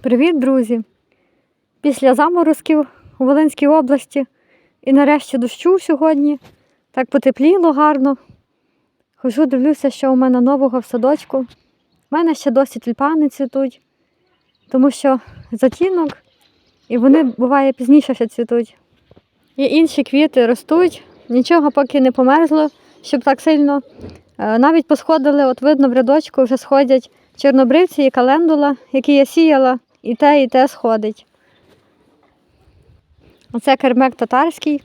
Привіт, друзі! Після заморозків у Волинській області і нарешті дощу сьогодні. Так потепліло гарно. Хожу, дивлюся, що у мене нового в садочку. У мене ще досі тюльпани цвітуть, тому що затінок, і вони буває пізніше ще цвітуть. І інші квіти ростуть, нічого поки не померзло, щоб так сильно. Е, Навіть посходили, от видно в рядочку вже сходять чорнобривці і календула, які я сіяла, і те, і те сходить. Оце кермек татарський.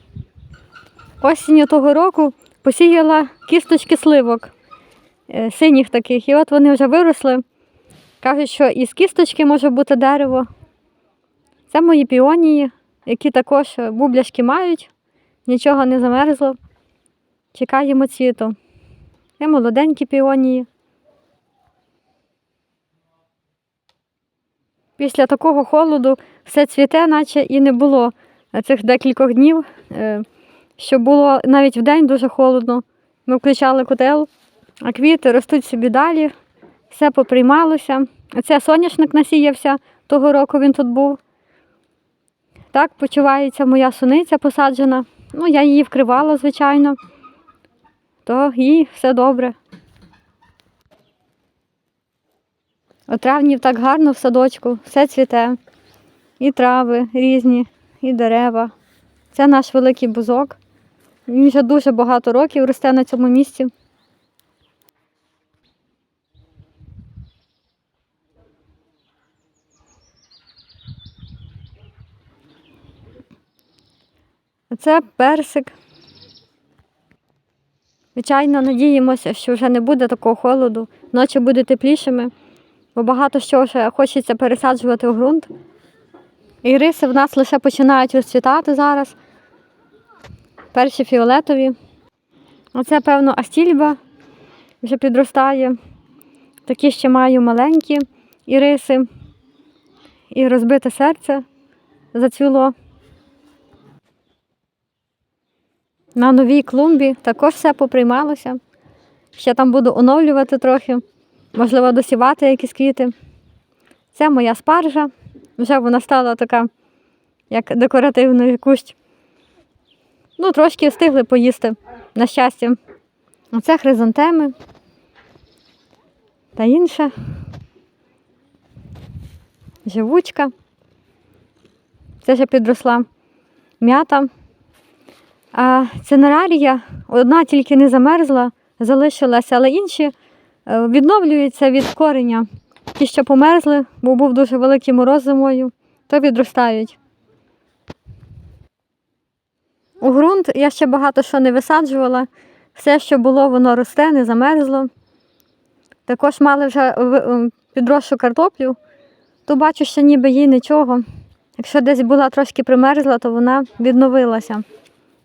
Осінню того року посіяла кісточки сливок е, синіх таких. І от вони вже виросли. Кажуть, що із кісточки може бути дерево. Це мої піонії, які також бубляшки мають, нічого не замерзло. Чекаємо цвіту. Це молоденькі піонії. Після такого холоду все цвіте, наче і не було цих декількох днів, е, що було навіть вдень дуже холодно. Ми включали котел, а квіти ростуть собі далі, все поприймалося. Оце соняшник насіявся, того року він тут був. Так почувається моя суниця посаджена. Ну, я її вкривала, звичайно, то їй все добре. У травні так гарно в садочку, все цвіте. І трави різні, і дерева. Це наш великий бузок. Він вже дуже багато років росте на цьому місці. Це персик. Звичайно, надіємося, що вже не буде такого холоду, ночі будуть теплішими, бо багато що ще хочеться пересаджувати у ґрунт. І риси в нас лише починають розцвітати зараз. Перші фіолетові. Оце, певно, астільба вже підростає. Такі ще маю маленькі іриси. І розбите серце зацвіло. На новій клумбі також все поприймалося. Ще там буду оновлювати трохи, можливо, досівати якісь квіти. Це моя спаржа. Вже вона стала така, як декоративний кущ. Ну, трошки встигли поїсти, на щастя. Оце хризантеми та інше. Живучка. Це ще підросла м'ята. А цинерарія одна тільки не замерзла, залишилася, але інші е, відновлюються від кореня. Ті, що померзли, бо був дуже великий мороз зимою, то відростають. У ґрунт я ще багато що не висаджувала. Все, що було, воно росте, не замерзло. Також мали вже ви- ем, картоплю, то бачу, що ніби їй нічого. Якщо десь була трошки примерзла, то вона відновилася,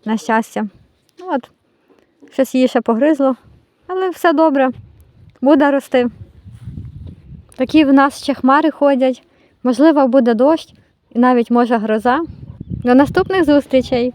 на щастя. От, щось її ще погризло, але все добре, буде рости. Такі в нас ще хмари ходять, можливо, буде дощ і навіть може гроза. До наступних зустрічей!